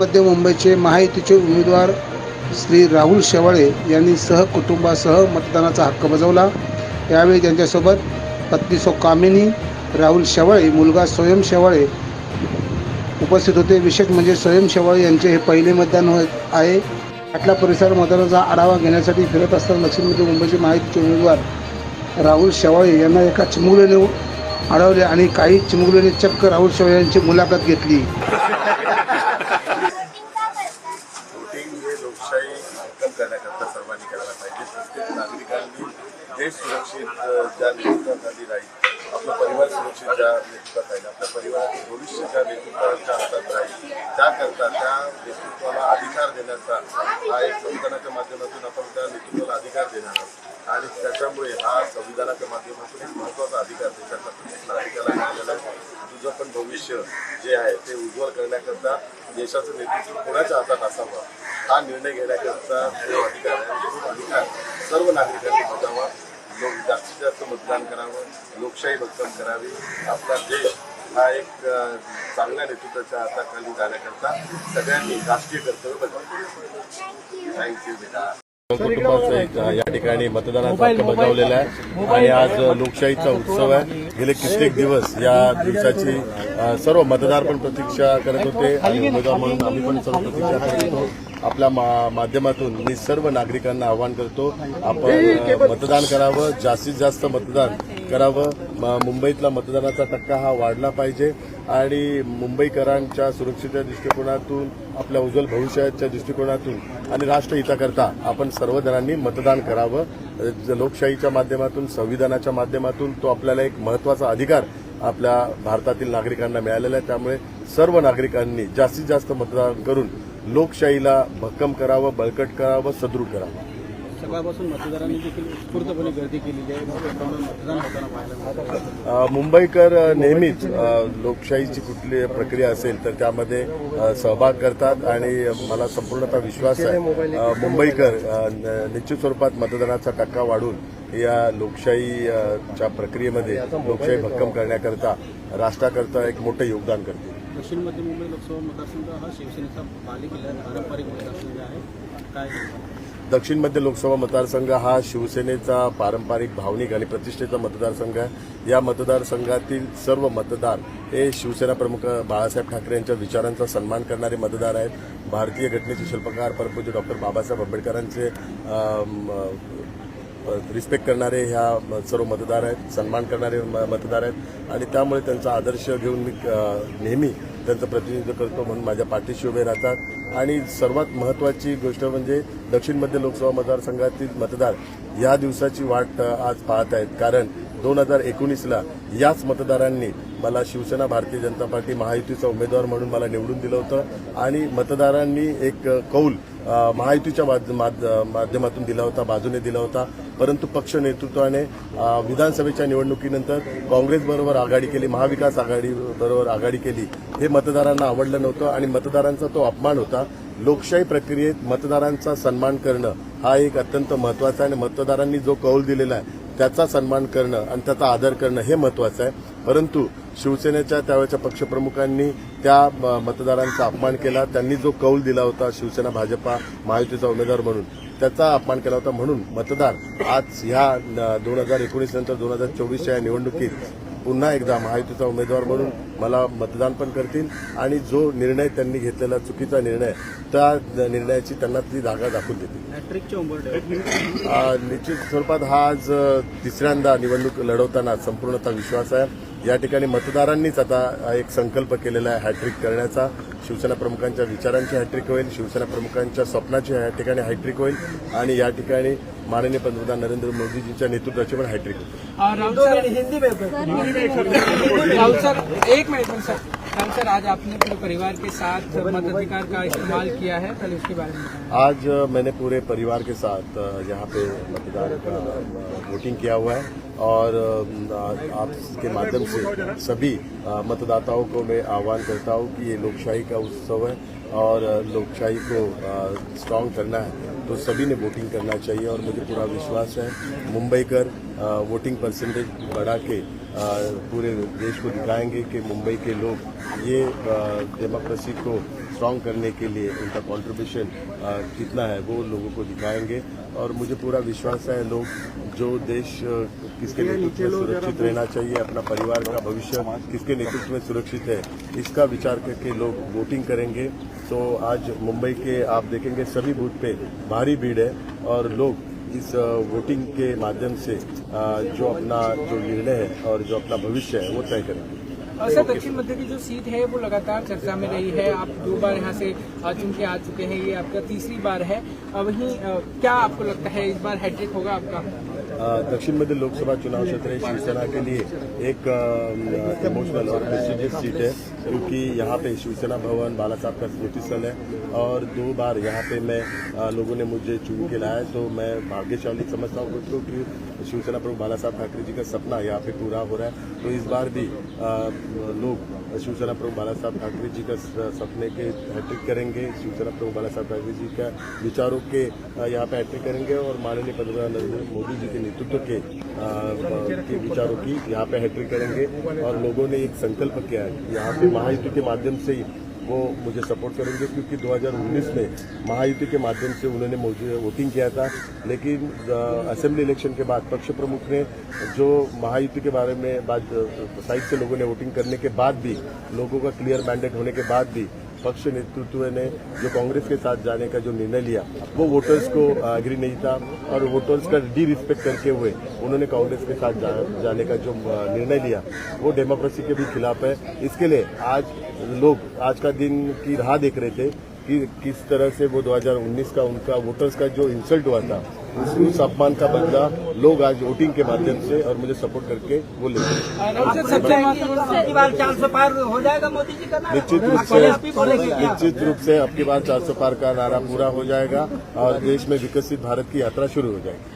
मध्य मुंबईचे महायुतीचे उमेदवार श्री राहुल शेवाळे यांनी सहकुटुंबासह मतदानाचा हक्क बजावला. यावेळी त्यांच्यासोबत पत्नी सो कामिनी राहुल शेवाळे मुलगा स्वयं शेवाळे उपस्थित होते. विशेष म्हणजे स्वयं शेवाळे यांचे हे पहिले मतदान होत आहे. आटला परिसर मतदानाचा आढावा घेण्यासाठी फिरत असताना दक्षिण मध्य मुंबईचे महायुतीचे उमेदवार राहुल शेवाळे यांना एका चिमुकल्याने अडवले आणि काही चिमुकल्याने चक्क राहुल शेवाळे यांची मुलाखत घेतली वोटिंग हे लोकशाही भक्कम करण्याकरता सर्वांनी करायला पाहिजे प्रत्येक नागरिकांनी देश सुरक्षित अ, ज्या नेतृत्वाखाली राहील. आपला परिवार सुरक्षित ज्या नेतृत्वात राहील. आपल्या परिवाराचे भविष्य ज्या नेतृत्वाच्या हातात राहील त्याकरता त्या नेतृत्वाला अधिकार देण्याचा हा एक संविधानाच्या माध्यमातून आपण त्या नेतृत्वाला अधिकार देणार आहोत. आणि त्याच्यामुळे हा संविधानाच्या माध्यमातून एक महत्त्वाचा अधिकार देशाचा प्रत्येक नागरिकाला मिळालेला आहे. तुझं पण भविष्य जे आहे ते उज्ज्वल करण्याकरता देशाचं नेतृत्व कोणाच्या हातात असावं हा निर्णय घेण्याकरता जो अधिकार आहे. तो अधिकार सर्व नागरिकांनी बजावा. लोक जास्तीत जास्त मतदान करावं लोकशाही भक्कम करावी. आपला देश हा एक चांगल्या नेतृत्वाच्या हाताखाली जाण्याकरता सगळ्यांनी राष्ट्रीय कर्तव्य बजावलं. थँक्यू बेटा. कुटुंबाचं एक या ठिकाणी मतदानाचा हक्क बजावलेला आहे. आणि आज लोकशाहीचा उत्सव आहे. गेले कित्येक दिवस या दिवसाची सर्व मतदार पण प्रतीक्षा करत होते आणि उमेदवार म्हणून आम्ही पण सर्व प्रतीक्षा करत होतो. आपल्या मा- माध्यमातून मी सर्व नागरिकांना आवाहन करतो आपण मतदान करावं जास्तीत जास्त मतदान करावं. म- मुंबईतला मतदानाचा टक्का हा वाढला पाहिजे आणि मुंबईकरांच्या सुरक्षेच्या दृष्टिकोनातून आपल्या उज्ज्वल भविष्याच्या दृष्टिकोनातून आणि राष्ट्रहिताकरता आपण सर्वजणांनी मतदान करावं. लोकशाहीच्या माध्यमातून संविधानाच्या माध्यमातून तो आपल्याला एक महत्त्वाचा अधिकार आपल्या भारतातील नागरिकांना मिळालेला आहे. त्यामुळे सर्व नागरिकांनी जास्तीत जास्त मतदान करून लोकशाहीला भक्कम करावं बळकट करावं सदृढ करावं. सकाळपासून मतदारांनी देखील उत्स्फूर्तपणे गर्दी केलेली आहे. मोठ्या प्रमाणात मतदान होताना पाहायला मिळतं अ, मुंबईकर नेहमीच लोकशाहीची कुठली प्रक्रिया असेल तर त्यामध्ये सहभाग करतात आणि मला संपूर्णतः विश्वास आहे. मुंबईकर निश्चित स्वरूपात मतदानाचा टक्का वाढून या लोकशाहीच्या प्रक्रियेमध्ये लोकशाही भक्कम करण्याकरता राष्ट्राकरता एक मोठं योगदान करतील. दक्षिण मध्य मुंबई लोकसभा मतदारसंघ हा शिवसेनेचा आहे, पारंपरिक मतदारसंघ आहे. काय? दक्षिण मध्य लोकसभा मतदारसंघ हा शिवसेनेचा पारंपरिक भावनिक आणि प्रतिष्ठेचा मतदारसंघ आहे. या मतदारसंघातील सर्व मतदार हे शिवसेना प्रमुख बाळासाहेब ठाकरे यांच्या विचारांचा सन्मान करणारे मतदार आहेत. भारतीय घटनेचे शिल्पकार परमपूज्य डॉक्टर बाबासाहेब आंबेडकरांचे रिस्पेक्ट करणारे ह्या सर्व मतदार आहेत सन्मान करणारे मतदार आहेत. आणि त्यामुळे त्यांचा आदर्श घेऊन मी नेहमी त्यांचं प्रतिनिधित्व करतो म्हणून माझ्या पाठीशी उभे राहतात. आणि सर्वात महत्त्वाची गोष्ट म्हणजे दक्षिण मध्य लोकसभा मतदारसंघातील मतदार या दिवसाची वाट आज पाहत आहेत. कारण दोन हजार एकोणीसला याच मतदारांनी मला शिवसेना भारतीय जनता पार्टी महायुतीचा उमेदवार म्हणून मला निवडून दिलं होतं. आणि मतदारांनी एक कौल महायुतीच्या माध्यमातून दिला होता बाजूने दिला होता. परंतु पक्ष नेतृत्वाने विधानसभेच्या निवडणुकीनंतर काँग्रेसबरोबर आघाडी केली महाविकास आघाडीबरोबर आघाडी केली हे मतदारांना आवडलं नव्हतं आणि मतदारांचा तो अपमान होता. लोकशाही प्रक्रियेत मतदारांचा सन्मान करणं हा एक अत्यंत महत्त्वाचा आणि मतदारांनी जो कौल दिलेला आहे त्याचा सन्मान करणं आणि त्याचा आदर करणं हे महत्वाचं आहे. परंतु शिवसेनेच्या त्यावेळेच्या पक्षप्रमुखांनी त्या मतदारांचा अपमान केला. त्यांनी जो कौल दिला होता शिवसेना भाजपा महायुतीचा उमेदवार म्हणून त्याचा अपमान केला होता. म्हणून मतदार आज ह्या दोन हजार एकोणीस नंतर दोन हजार चोवीसच्या या निवडणुकीत पुन्हा एकदा महायुतीचा उमेदवार म्हणून मला मतदान पण करतील आणि जो निर्णय त्यांनी घेतलेला चुकीचा निर्णय त्या निर्णयाची त्यांना ती जागा दाखवून देतील. निश्चित स्वरूपात हा आज तिसऱ्यांदा निवडणूक लढवताना संपूर्णतः विश्वास आहे. या ठिकाणी मतदारांनीच आता एक संकल्प केलेला आहे हॅट्रिक करण्याचा. शिवसेना प्रमुखांच्या विचारांची हॅट्रिक होईल शिवसेना प्रमुखांच्या स्वप्नाची या ठिकाणी हॅट्रिक होईल आणि या ठिकाणी माननीय पंतप्रधान नरेंद्र मोदीजींच्या नेतृत्वाची पण हॅट्रिक होईल. एक मिनट सर. राहुल सर, आज आपने पूरे परिवार के साथ मताधिकार का इस्तेमाल किया है पहले उसके बारे में आज मैंने पूरे परिवार के साथ यहाँ पे मतदान का वोटिंग किया हुआ है और आपके माध्यम से सभी मतदाताओं को मैं आह्वान करता हूँ कि ये लोकशाही का उत्सव है। और लोकशाही को स्ट्रांग करना है तो सभी ने वोटिंग करना चाहिए और मुझे पूरा विश्वास है। मुंबई कर वोटिंग परसेंटेज बढ़ा के पूरे देश को दिखाएँगे कि मुंबई के लोग ये डेमोक्रेसी को स्ट्रांग करने के लिए उनका कंट्रीब्यूशन कितना है वो लोगों को दिखाएँगे। और मुझे पूरा विश्वास है लोग जो देश किसके नेतृत्व में सुरक्षित रहना चाहिए अपना परिवार का भविष्य किसके नेतृत्व में सुरक्षित है इसका विचार करके लोग वोटिंग करेंगे। तो आज मुंबई के आप देखेंगे सभी बूथ पे भारी भीड़ है और लोग इस वोटिंग के माध्यम से जो अपना जो निर्णय है और जो अपना भविष्य है वो तय करेंगे। सर दक्षिण मध्य की जो सीट है वो लगातार चर्चा में रही है। आप दो बार यहाँ से चुन के आ चुके हैं ये आपका तीसरी बार है। वहीं क्या आपको लगता है इस बार हैट्रिक होगा आपका? दक्षिण मध्य लोकसभा चुनाव क्षेत्र शिवसेना के लिए एक इमोशनल और प्रेस्टिजियस सीट है। क्योंकि यहाँ पे शिवसेना भवन, बाला साहब का स्मृति स्थल है और दो बार यहाँ पे मैं लोगों ने मुझे चुन के लाया तो मैं भाग्यशाली समझता हूँ खुद को शिवसेना प्रमुख बाला साहब ठाकरे जी का सपना यहाँ पे पूरा हो रहा है। तो इस बार भी लोग शिवसेना प्रमुख बाला साहब ठाकरे जी का सपने के हैट्रिक करेंगे, शिवसेना प्रमुख बाला साहब ठाकरे जी का विचारों के यहाँ पे हैट्रिक करेंगे और माननीय पंतप्रधान नरेंद्र मोदी जी के नेतृत्व के के विचारों की यहाँ पे हैट्रिक करेंगे और लोगों ने एक संकल्प किया है यहाँ पे महायुति के माध्यम से ही वो मुझे सपोर्ट करेंगे, क्योंकि 2019 में महायुति के माध्यम से उन्होंने वोटिंग किया था। लेकिन असेंबली इलेक्शन के बाद पक्ष प्रमुख ने जो महायुति के बारे में बात साइड से लोगों ने वोटिंग करने के बाद भी, लोगों का क्लियर मैंडेट होने के बाद भी पक्ष नेतृत्व ने जो कांग्रेस के साथ जाने का जो निर्णय लिया वो वोटर्स को एग्री नहीं था और वोटर्स का डी रिस्पेक्ट करके हुए। उन्होंने कांग्रेस के साथ जा, जाने का जो निर्णय लिया वो डेमोक्रेसी के भी खिलाफ है। इसके लिए आज लोग आज का दिन की राह देख रहे थे कि किस तरह से वो 2019 का उनका वोटर्स का जो इंसल्ट हुआ था उस अपमान का बदला लोग आज वोटिंग के माध्यम से और मुझे सपोर्ट करके वो लेंगे निश्चित रूप से निश्चित रूप से आपकी की बार चार सौ पार का नारा पूरा हो जाएगा और देश में विकसित भारत की यात्रा शुरू हो जाएगी।